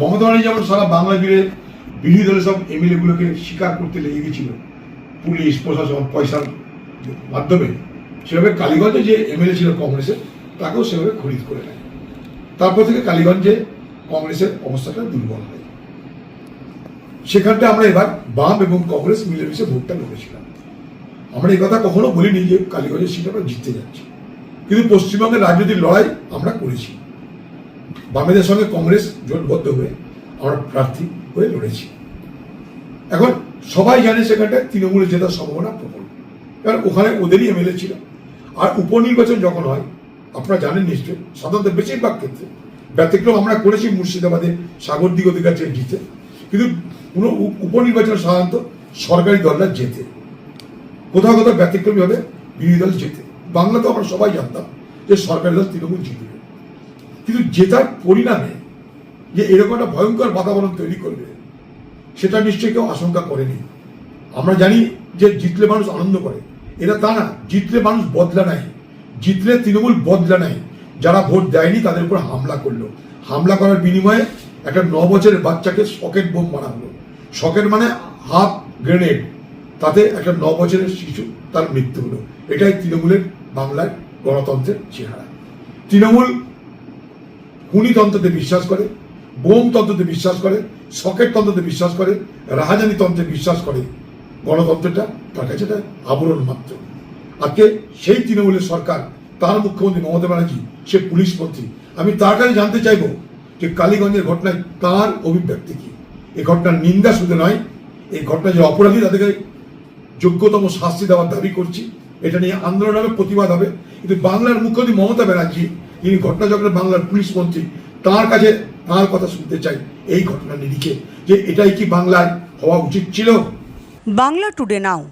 মমতা যেমন সারা বাংলা জুড়ে বিরোধী দলের সব এমএলএ গুলোকে স্বীকার করতে লেগে গেছিল। পুলিশ, প্রশাসন, পয়সার মাধ্যমে। সেভাবে কালীগঞ্জে যে এমএলএ ছিল কংগ্রেসের তাকেও সেভাবে খরিদ করে নেয়। তারপর থেকে কালীগঞ্জে কংগ্রেসের অবস্থাটা দুর্বল হয়। সেখানটা আমরা এবার বাম এবং কংগ্রেস মিলেমিশে ভোটটা লড়েছিলাম। আমরা এই কথা কখনো বলিনি যে কালীগঞ্জের সিট আমরা জিততে যাচ্ছি। কিন্তু পশ্চিমবঙ্গের রাজনৈতিক লড়াই আমরা করেছি। বামেদের সঙ্গে কংগ্রেস জোটবদ্ধ হয়ে আমরা প্রার্থী হয়ে লড়েছি। এখন সবাই জানে সেখানটায় তৃণমূলে জেতার সম্ভাবনা প্রবল। কারণ ওখানে ওদেরই এমএলএ ছিল। আর উপনির্বাচন যখন হয়, আপনারা জানেন নিশ্চয়ই, সাধারণত বেশিরভাগ ক্ষেত্রে ব্যতিক্রম আমরা করেছি মুর্শিদাবাদে সাগরদিক অধিকার জিতে কিন্তু কোনো উপ- উপনির্বাচন সাধারণত সরকারি দলরা জেতে। কোথাও কোথাও ব্যতিক্রমী হবে বিরোধী দল জেতে। বাংলা তো আমরা সবাই জানতাম যে সরকারি দল তৃণমূল জিতবে। কিন্তু জেতার পরিণামে যে এরকম একটা ভয়ঙ্কর বাতাবরণ তৈরি করবে, সেটা নিশ্চয়ই কেউ আশঙ্কা করেনি। আমরা জানি যে জিতলে মানুষ আনন্দ করে। এটা তা না, জিতলে মানুষ বদলা নাই জিতলে তৃণমূল বদলা নাই যারা ভোট দেয়নি তাদের উপর হামলা করল। হামলা করার বিনিময়ে একটা ন বছরের বাচ্চাকে সকেট বোম মারা হলো। সকেট মানে হাফ গ্রেনেড। তাতে একটা ন বছরের শিশু তার মৃত্যু হলো। এটাই তৃণমূলের বাংলার গণতন্ত্রের চেহারা। তৃণমূল খুনিতন্ত্রতে বিশ্বাস করে বোম তন্ত্রতে বিশ্বাস করে সকেট তন্ত্রতে বিশ্বাস করে রাহাজানি তন্ত্রে বিশ্বাস করে। গণতন্ত্রটা তার কাছে একটা আবরণ মাত্র। আজকে সেই তৃণমূলের সরকার, তার মুখ্যমন্ত্রী মমতা ব্যানার্জি, সে পুলিশ মন্ত্রী। আমি তার কাছে জানতে চাইব যে কালীগঞ্জের ঘটনায় তার অভিব্যক্তি কি? এই ঘটনার নিন্দা শুধু নয়, এই ঘটনায় যে অপরাধী তাদেরকে যোগ্যতম শাস্তি দেওয়ার দাবি করছি, এটা নিয়ে আন্দোলন হবে, প্রতিবাদ হবে। কিন্তু বাংলার মুখ্যমন্ত্রী মমতা ব্যানার্জি যিনি ঘটনাচক্রে বাংলার পুলিশ মন্ত্রী, তার কাছে তার কথা শুনতে চাই এই ঘটনা নিরিখে যে এটাই কি বাংলার হওয়া উচিত ছিল? Bangla today now.